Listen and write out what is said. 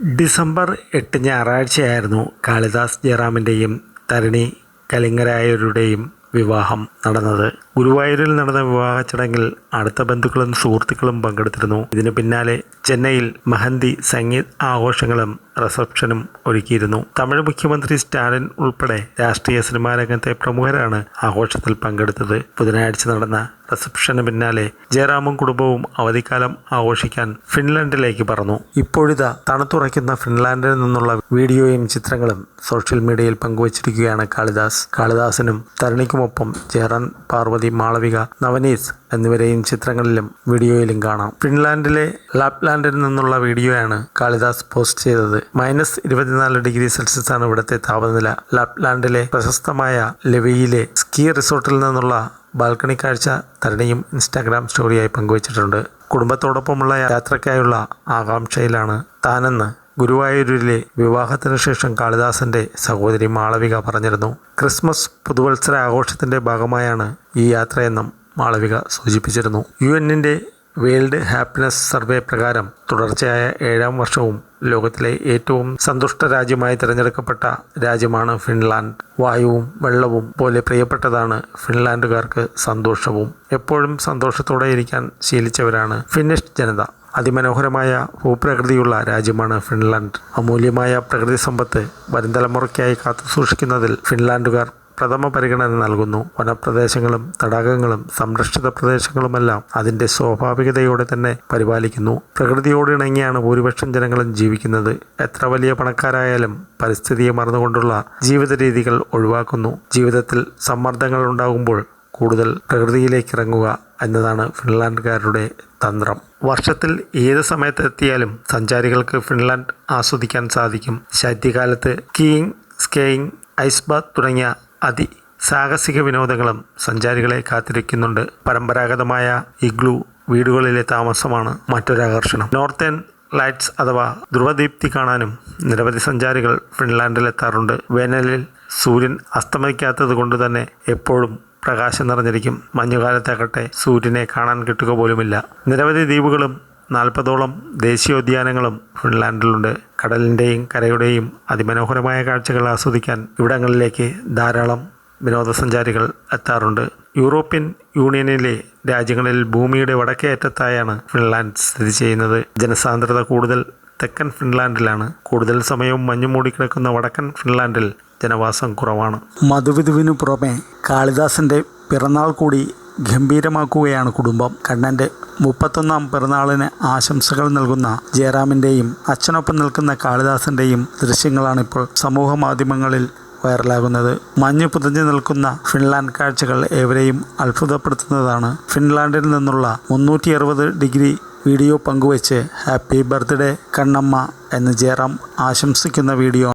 December എട്ട് ഞായറാഴ്ചയായിരുന്നു കാളിദാസ് ജയറാമിന്റെയും തരണി കലിംഗരായരുടെയും വിവാഹം നടന്നത്. ഗുരുവായൂരിൽ നടന്ന വിവാഹ ചടങ്ങിൽ അടുത്ത ബന്ധുക്കളും സുഹൃത്തുക്കളും പങ്കെടുത്തിരുന്നു. ഇതിനു പിന്നാലെ ചെന്നൈയിൽ മഹന്തി സംഗീത് ആഘോഷങ്ങളും റിസപ്ഷനും ഒരുക്കിയിരുന്നു. തമിഴ് മുഖ്യമന്ത്രി സ്റ്റാലിൻ ഉൾപ്പെടെ രാഷ്ട്രീയ സിനിമാ രംഗത്തെ പ്രമുഖരാണ് ആഘോഷത്തിൽ പങ്കെടുത്തത്. ബുധനാഴ്ച നടന്ന റിസപ്ഷന് പിന്നാലെ ജയറാമും കുടുംബവും അവധിക്കാലം ആഘോഷിക്കാൻ ഫിൻലാൻഡിലേക്ക് പറഞ്ഞു ഇപ്പോഴിതാ തണുത്തുറയ്ക്കുന്ന ഫിൻലാൻഡിൽ നിന്നുള്ള വീഡിയോയും ചിത്രങ്ങളും സോഷ്യൽ മീഡിയയിൽ പങ്കുവച്ചിരിക്കുകയാണ് കാളിദാസ്. കാളിദാസിനും തരണിക്കുമൊപ്പം ജയറാൻ പാർവതി മാളവിക നവനീസ് എന്നിവരെയും ചിത്രങ്ങളിലും വീഡിയോയിലും കാണാം. ഫിൻലാൻഡിലെ ലാപ്ലാൻഡിൽ നിന്നുള്ള വീഡിയോയാണ് കാളിദാസ് പോസ്റ്റ് ചെയ്തത്. മൈനസ് ഇരുപത്തിനാല് ഡിഗ്രി സെൽഷ്യസ് ആണ് ഇവിടുത്തെ താപനില. ലാപ്ലാൻഡിലെ പ്രശസ്തമായ ലെവിയിലെ സ്കീ റിസോർട്ടിൽ നിന്നുള്ള ബാൽക്കണി കാഴ്ച തരണിയും ഇൻസ്റ്റാഗ്രാം സ്റ്റോറിയായി പങ്കുവച്ചിട്ടുണ്ട്. കുടുംബത്തോടൊപ്പമുള്ള യാത്രയ്ക്കായുള്ള ആകാംക്ഷയിലാണ് താനെന്ന് ഗുരുവായൂരിലെ വിവാഹത്തിന് ശേഷം കാളിദാസന്റെ സഹോദരി മാളവിക പറഞ്ഞിരുന്നു. ക്രിസ്മസ് പുതുവത്സര ആഘോഷത്തിന്റെ ഭാഗമായാണ് ഈ യാത്രയെന്നും മാളവിക സൂചിപ്പിച്ചിരുന്നു. യു എന്നിന്റെ വേൾഡ് ഹാപ്പിനെസ് സർവേ പ്രകാരം തുടർച്ചയായ ഏഴാം വർഷവും ലോകത്തിലെ ഏറ്റവും സന്തുഷ്ട രാജ്യമായി തിരഞ്ഞെടുക്കപ്പെട്ട രാജ്യമാണ് ഫിൻലാൻഡ്. വായുവും വെള്ളവും പോലെ പ്രിയപ്പെട്ടതാണ് ഫിൻലാൻഡുകാർക്ക് സന്തോഷവും. എപ്പോഴും സന്തോഷത്തോടെ ഇരിക്കാൻ ശീലിച്ചവരാണ് ഫിന്നിഷ് ജനത. അതിമനോഹരമായ ഭൂപ്രകൃതിയുള്ള രാജ്യമാണ് ഫിൻലാൻഡ്. അമൂല്യമായ പ്രകൃതി സമ്പത്ത് വരും തലമുറയ്ക്കായി കാത്തു സൂക്ഷിക്കുന്നതിൽ ഫിൻലാൻഡുകാർ പ്രഥമ പരിഗണന നൽകുന്നു. വനപ്രദേശങ്ങളും തടാകങ്ങളും സംരക്ഷിത പ്രദേശങ്ങളുമെല്ലാം അതിന്റെ സ്വാഭാവികതയോടെ തന്നെ പരിപാലിക്കുന്നു. പ്രകൃതിയോട് ഇണങ്ങിയാണ് ഭൂരിപക്ഷം ജനങ്ങളും ജീവിക്കുന്നത്. എത്ര വലിയ പണക്കാരായാലും പരിസ്ഥിതിയെ മറന്നുകൊണ്ടുള്ള ജീവിത രീതികൾ ഒഴിവാക്കുന്നു. ജീവിതത്തിൽ സമ്മർദ്ദങ്ങൾ ഉണ്ടാകുമ്പോൾ കൂടുതൽ പ്രകൃതിയിലേക്ക് ഇറങ്ങുക എന്നതാണ് ഫിൻലാൻഡുകാരുടെ തന്ത്രം. വർഷത്തിൽ ഏത് സമയത്ത് എത്തിയാലും സഞ്ചാരികൾക്ക് ഫിൻലാൻഡ് ആസ്വദിക്കാൻ സാധിക്കും. ശൈത്യകാലത്ത് കീയിങ് സ്കേയിങ് ഐസ്ബാത്ത് തുടങ്ങിയ അതി സാഹസിക വിനോദങ്ങളും സഞ്ചാരികളെ കാത്തിരിക്കുന്നുണ്ട്. പരമ്പരാഗതമായ ഇഗ്ലു വീടുകളിലെ താമസമാണ് മറ്റൊരു ആകർഷണം. നോർത്തേൺ ലൈറ്റ്സ് അഥവാ ധ്രുവദീപ്തി കാണാനും നിരവധി സഞ്ചാരികൾ ഫിൻലാൻഡിലെത്താറുണ്ട്. വേനലിൽ സൂര്യൻ അസ്തമിക്കാത്തത് കൊണ്ട് തന്നെ എപ്പോഴും പ്രകാശം നിറഞ്ഞിരിക്കും. മഞ്ഞുകാലത്താകട്ടെ സൂര്യനെ കാണാൻ കിട്ടുക പോലുമില്ല. നിരവധി ദ്വീപുകളും നാൽപ്പതോളം ദേശീയോദ്യാനങ്ങളും ഫിൻലാൻഡിലുണ്ട്. കടലിന്റെയും കരയുടെയും അതിമനോഹരമായ കാഴ്ചകൾ ആസ്വദിക്കാൻ ഇവിടങ്ങളിലേക്ക് ധാരാളം വിനോദസഞ്ചാരികൾ എത്താറുണ്ട്. യൂറോപ്യൻ യൂണിയനിലെ രാജ്യങ്ങളിൽ ഭൂമിയുടെ വടക്കേ അറ്റത്തായാണ് ഫിൻലാൻഡ് സ്ഥിതി ചെയ്യുന്നത്. ജനസാന്ദ്രത കൂടുതൽ തെക്കൻ ഫിൻലാൻഡിലാണ്. കൂടുതൽ സമയവും മഞ്ഞു മൂടിക്കിടക്കുന്ന വടക്കൻ ഫിൻലാൻഡിൽ ജനവാസം കുറവാണ്. മധുവിധുവിനു പുറമെ കാളിദാസന്റെ പിറന്നാൾ കൂടി ഗംഭീരമാക്കുകയാണ് കുടുംബം. കണ്ണന്റെ മുപ്പത്തൊന്നാം പിറന്നാളിന് ആശംസകൾ നൽകുന്ന ജയറാമിന്റെയും അച്ഛനൊപ്പം നിൽക്കുന്ന കാളിദാസന്റെയും ദൃശ്യങ്ങളാണിപ്പോൾ സമൂഹ മാധ്യമങ്ങളിൽ വൈറലാകുന്നത്. മഞ്ഞ് പുതഞ്ഞു നിൽക്കുന്ന ഫിൻലാൻഡ് കാഴ്ചകൾ ഏവരെയും അത്ഭുതപ്പെടുത്തുന്നതാണ്. ഫിൻലാൻഡിൽ നിന്നുള്ള മുന്നൂറ്റി അറുപത് ഡിഗ്രി വീഡിയോ പങ്കുവച്ച് ഹാപ്പി ബർത്ത്ഡേ കണ്ണമ്മ എന്ന് ജയറാം ആശംസിക്കുന്ന വീഡിയോ